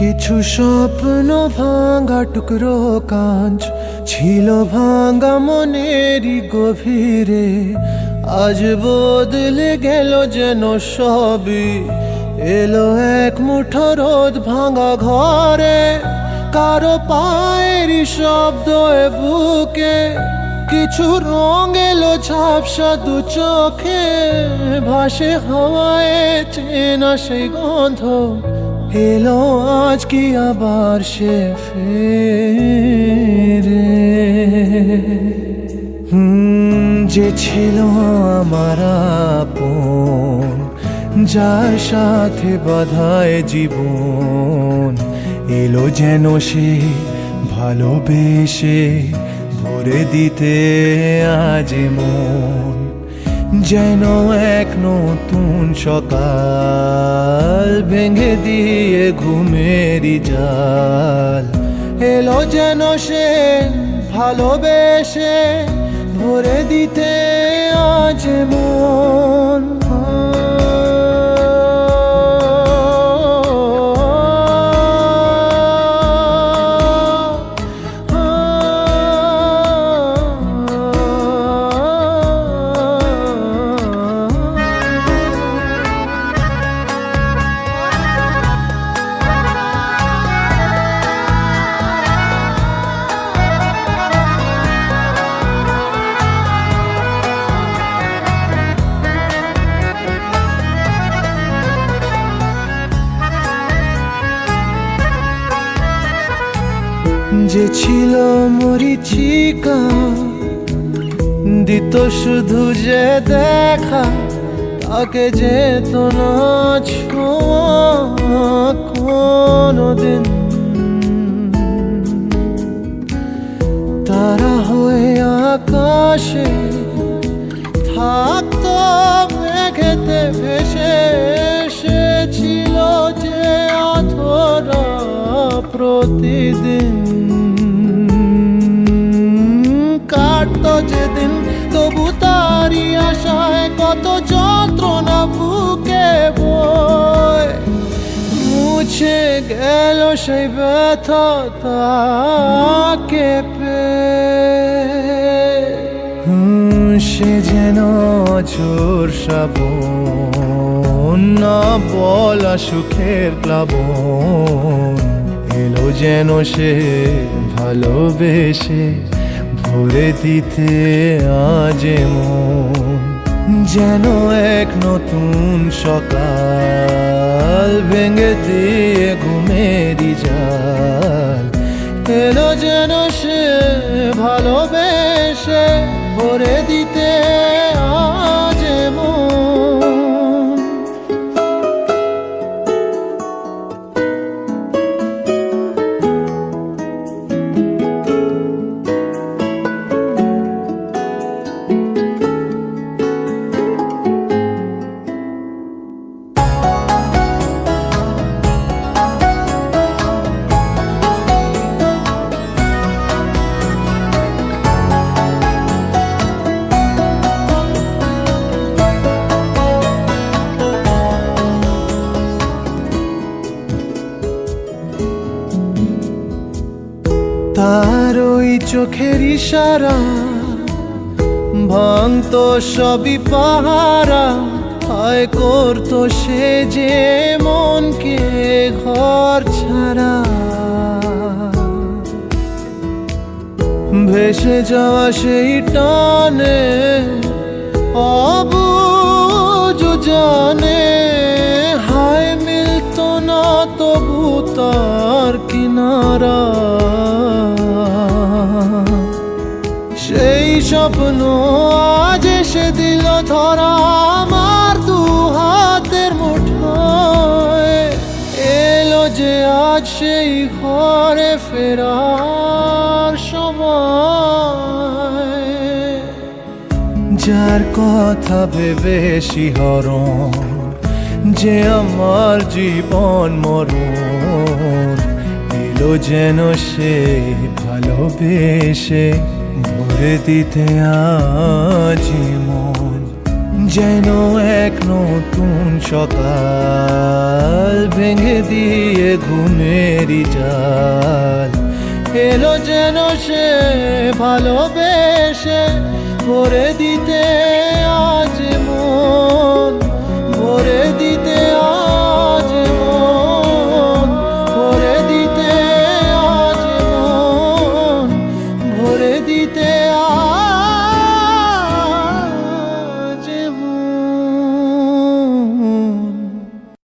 কিছু স্বপ্ন ভাঙা টুকরো কাঞ্চ ছিল ভাঙা মনেরই গভীরে। আজ বদলে গেল যেন সবই। এলো এক মুঠো রোদ ভাঙা ঘরে। কারও পায়েরই শব্দ বুকে। কিছু রং এলো ঝাপসা দু চোখে। ভাসে হাওয়ায় চেনা সেই গন্ধ। এলো আজ কি আবার সে ফেরে? যে ছিল আমার আপন, যার সাথে বাধায় জীবন, এলো যেন সে ভালোবেসে ভরে দিতে আজ মন যেন এক নতুন সকাল ভেঙে দিয়ে ঘুমেরি জাল। এলো যেন সে ভালোবেসে ভরে দিতে আজ মন যে ছিল মরিচিকা, দিত শুধু যে দেখা, তাকে যেত না ছোঁয়া কোনোদিন। তারা হয়ে আকাশে থাকতো, মেঘেতে ভেসে এসেছিল যে অধরা প্রতিদিন। কাটতো যেদিন তবু তারি আশায় কত যন্ত্রণা বুকে বয়। মুছে গেল সেই ব্যথা পেয়ে। হুম, সে যেন চোর শ্রাবণ না বলা সুখের প্লাবন। এলো যেন সে ভালোবেসে ভরে দিতে আজ যেন এক নতুন সকাল ভেঙে দিয়ে ঘুমেরি যাল এলো যেন তার ওই চোখের ইশারা ভাঙতো সবই পাহারা হায় করতো সে যে মনকে ঘর ছাড়া। ভেসে যাওয়া সেই টানে, অবুজ জানে, হায় মিলতো না তবু তার কিনারা। স্বপ্ন আজ এসে দিল ধরা আমার দু হাতের মুঠোয়। এলো যে আজ সেই ঘরে ফেরার সময়। যার কথা ভেবে শিহরণ, যে আমার জীবন মরণ, এলো যেন সে ভালোবেসে। ভরে দিতে আজি মন যেন এক নতুন সকাল ভেঙে দিয়ে ঘুমেরই জাল এলো যেন সে ভালোবেসে করে আজ